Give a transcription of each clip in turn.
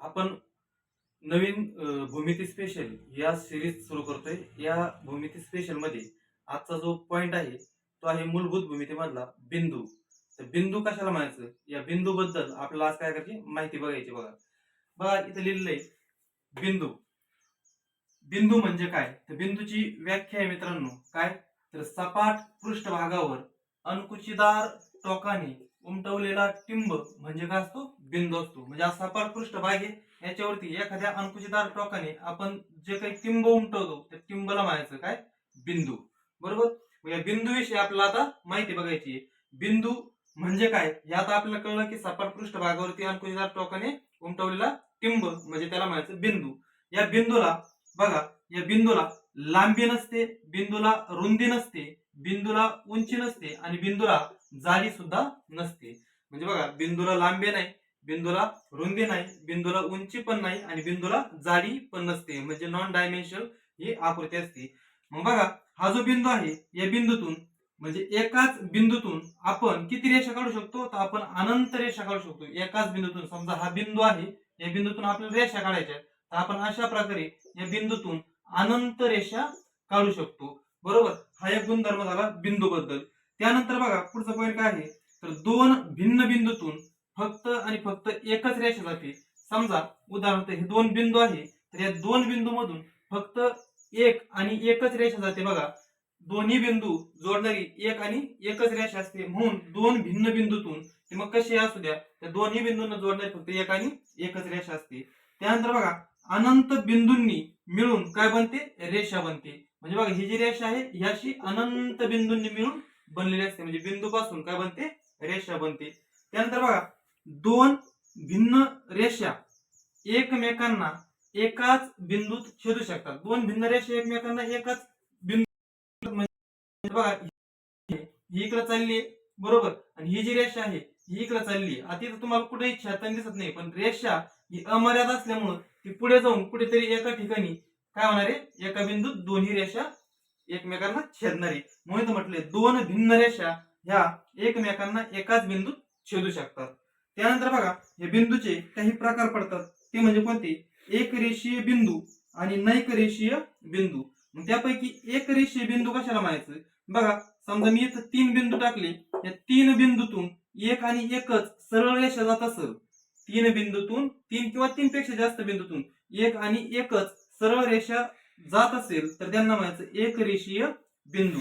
आपण नवीन भूमिती स्पेशल या सिरीज सुरू करतोय. या भूमिती स्पेशलमध्ये आजचा जो पॉइंट आहे तो आहे मूलभूत भूमितीमधला बिंदू. तर बिंदू कशाला म्हणायचं? या बिंदू बद्दल आपल्याला आज काय करायची? माहिती बघायची बघा. बघा इथे लिहिलंय बिंदू. बिंदू म्हणजे काय? तर बिंदूची व्याख्या आहे मित्रांनो. काय? तर सपाट पृष्ठभागावर अनकुचीदार टोकाने उमटवलेला टिंब म्हणजे काय असतो? बिंदू असतो. म्हणजे असा सपाट पृष्ठभाग आहे. याच्यावरती एखाद्या अंकुशीदार टोकाने आपण जे काही टिंब उमटवतो त्या टिंबला म्हणायचं काय? बिंदू. बरोबर? या या बिंदूविषयी आपल्याला आता माहिती बघायची आहे. बिंदू म्हणजे काय? हे आता आपल्याला कळलं की सपाट पृष्ठभागावरती अंकुशीदार टोकाने उमटवलेला टिंब म्हणजे त्याला म्हणायचं बिंदू. या बिंदूला बघा या बिंदूला लांबी नसते बिंदूला रुंदी नसते बिंदूला उंची नसते आणि बिंदूला जाडी सुद्धा नसते. म्हणजे बघा बिंदूला लांबी नाही बिंदूला रुंदी नाही बिंदूला उंची पण नाही आणि बिंदूला जाडी पण नसते. म्हणजे नॉन डायमेन्शनल ही आकृती असते. मग बघा हा जो बिंदू आहे या बिंदूतून म्हणजे एकाच बिंदूतून आपण किती रेषा काढू शकतो? तर आपण अनंत रेषा काढू शकतो. एकाच बिंदूतून समजा हा बिंदू आहे या बिंदूतून आपल्याला रेषा काढायच्या तर आपण अशा प्रकारे या बिंदूतून अनंत रेषा काढू शकतो. बरोबर? हा एक गुणधर्म झाला बिंदू बद्दल त्यानंतर बघा पुढचा पॉईंट काय आहे? तर दोन भिन्न बिंदूतून फक्त आणि फक्त एकच रेषा जाते. समजा उदाहरणार्थ हे दोन बिंदू आहे तर या दोन बिंदू मधून फक्त एक आणि एकच रेषा जाते बघा. दोन्ही बिंदू जोडणारी एक आणि एकच रेषा असते. म्हणून दोन भिन्न बिंदूतून ते मग कशी असू द्या? त्या दोन्ही बिंदूंना जोडणारी फक्त एक आणि एकच रेषा असते. त्यानंतर बघा अनंत बिंदूंनी मिळून काय बनते? रेषा बनते. म्हणजे बघा ही जी रेषा आहे ह्याशी अनंत बिंदूंनी मिळून बनलेली असते. म्हणजे बिंदू पासून काय बनते? रेषा बनते. त्यानंतर बघा दोन भिन्न रेषा एकमेकांना एकाच बिंदूत छेदू शकतात. दोन भिन्न रेषा एकमेकांना एकाच बिंदू म्हणजे बघा ही इकडे चालली बरोबर? आणि ही जी रेषा आहे ही इकडे चालली आता इथं तुम्हाला कुठेही छेदताना दिसत नाही. पण रेषा ही अमर्याद असल्यामुळं ती पुढे जाऊन कुठेतरी एका ठिकाणी काय होणार आहे? एका बिंदूत दोन्ही रेषा एकमेकांना छेदणारी. म्हणून म्हटले दोन भिन्न रेषा ह्या एकमेकांना एकाच बिंदूत छेदू शकतात. त्यानंतर बघा हे बिंदूचे काही प्रकार पडतात. ते म्हणजे कोणते? एक रेषीय बिंदू आणि नैक रेषीय बिंदू त्यापैकी एक रेषीय बिंदू कशाला म्हणायचं? बघा समजा मी इथं तीन बिंदू टाकले या तीन बिंदूतून एक आणि एकच सरळ रेषा जात असेल तीन बिंदूतून तीन किंवा तीन पेक्षा जास्त बिंदूतून एक आणि एकच सरळ रेषा जात असेल तर त्यांना म्हणायचं एक रेषीय बिंदू.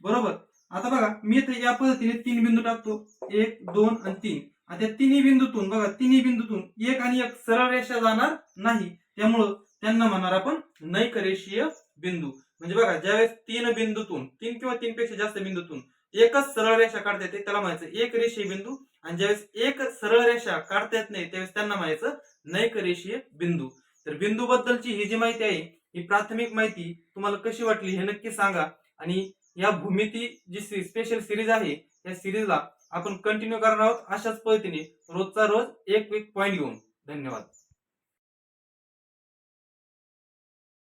बरोबर? आता बघा मी इथे या पद्धतीने तीन बिंदू टाकतो. एक दोन आणि तीन. आणि त्या तिन्ही बिंदूतून बघा तिन्ही बिंदूतून एक आणि एक सरळ रेषा जाणार नाही. त्यामुळं त्यांना म्हणणार आपण नैक रेषीय बिंदू. म्हणजे बघा ज्यावेळेस तीन बिंदूतून तीन किंवा तीन पेक्षा जास्त बिंदूतून एकच सरळ रेषा काढता येते त्याला म्हणायचं एक रेषीय बिंदू. आणि ज्यावेळेस एक सरळ रेषा काढता येत नाही त्यावेळेस त्यांना म्हणायचं नैक रेषीय बिंदू. तर बिंदू बद्दलची ही जी माहिती आहे ही प्राथमिक माहिती तुम्हाला कशी वाटली हे नक्की सांगा. आणि या भूमिती जी स्पेशल सिरीज आहे या सिरीजला आपण कंटिन्यू करणार आहोत अशाच पद्धतीने रोजचा रोज एक एक पॉईंट घेऊन. धन्यवाद.